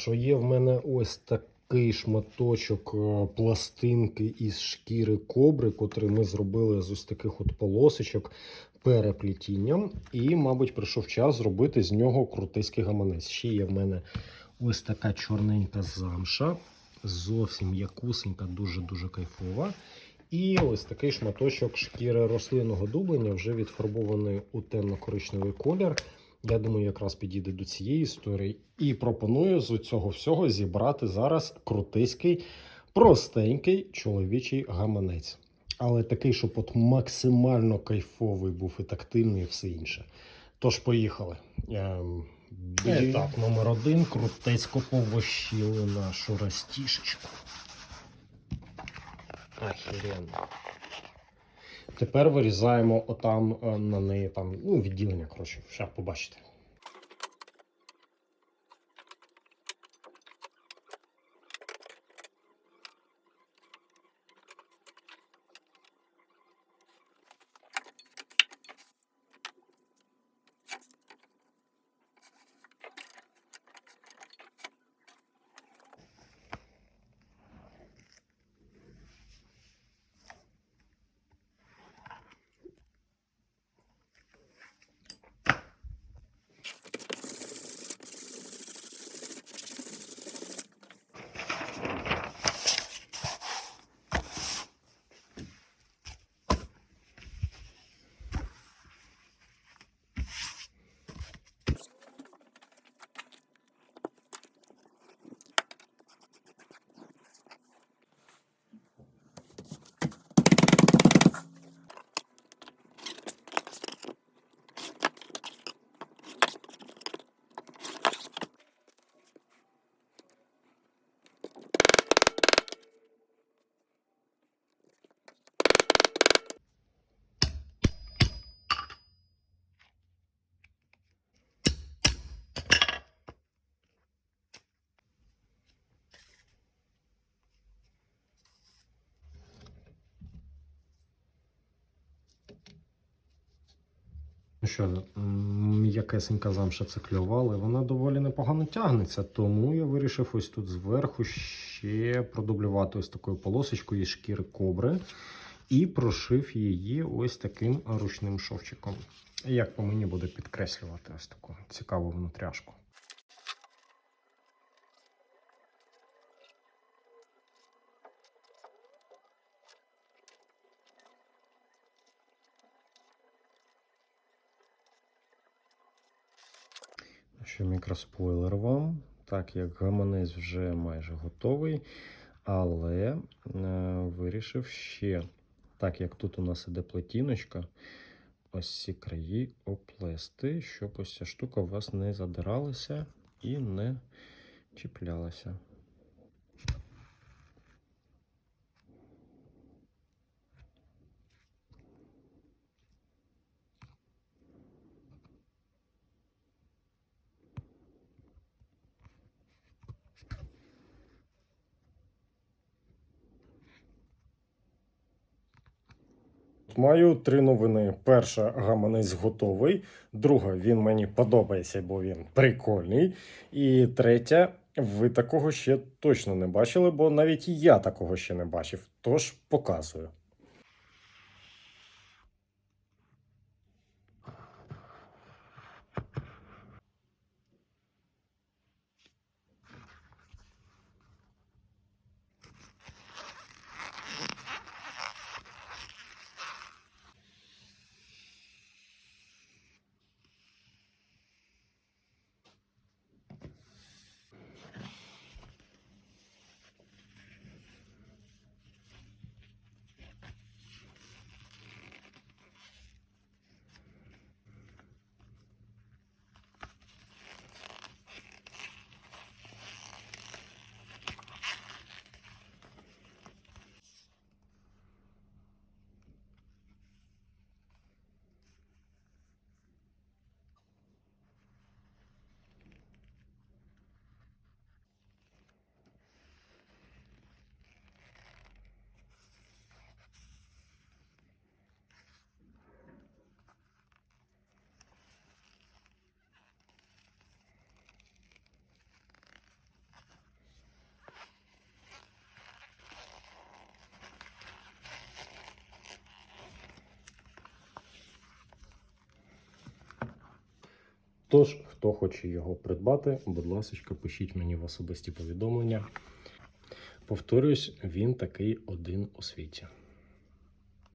Що є в мене ось такий шматочок е, пластинки із шкіри кобри, котрий ми зробили з ось таких от полосочок переплетінням. І, мабуть, прийшов час зробити з нього крутиський гаманець. Ще є в мене ось така чорненька замша, зовсім якусенька, дуже-дуже кайфова. І ось такий шматочок шкіри рослинного дублення, вже відфарбований у темно-коричневий колір. Я думаю, якраз підійде до цієї історії. І пропоную з цього всього зібрати зараз крутиський, простенький чоловічий гаманець. Але такий, щоб от максимально кайфовий був і тактильний, і все інше. Тож, поїхали. Ем, Етап номер один. Крутецько повощили нашу розтішечку. Ахіренно. Тепер вирізаємо отам е, на неї там, ну, відділення, коротше, ще побачите. Ну що, м'якесенька замша циклювала, вона доволі непогано тягнеться, тому я вирішив ось тут зверху ще продублювати ось такою полосочкою із шкіри кобри і прошив її ось таким ручним шовчиком. Як по мені буде підкреслювати ось таку цікаву внутряшку. Що мікроспойлер вам, так як гаманець вже майже готовий, але е, вирішив ще, так як тут у нас іде плетіночка, ось ці краї оплести, щоб ось ця штука у вас не задиралася і не чіплялася. Маю три новини. Перша, гаманець готовий. Друга, він мені подобається, бо він прикольний. І третя, ви такого ще точно не бачили, бо навіть я такого ще не бачив. Тож показую. Тож, хто хоче його придбати, будь ласка, пишіть мені в особисті повідомлення. Повторюсь, він такий один у світі.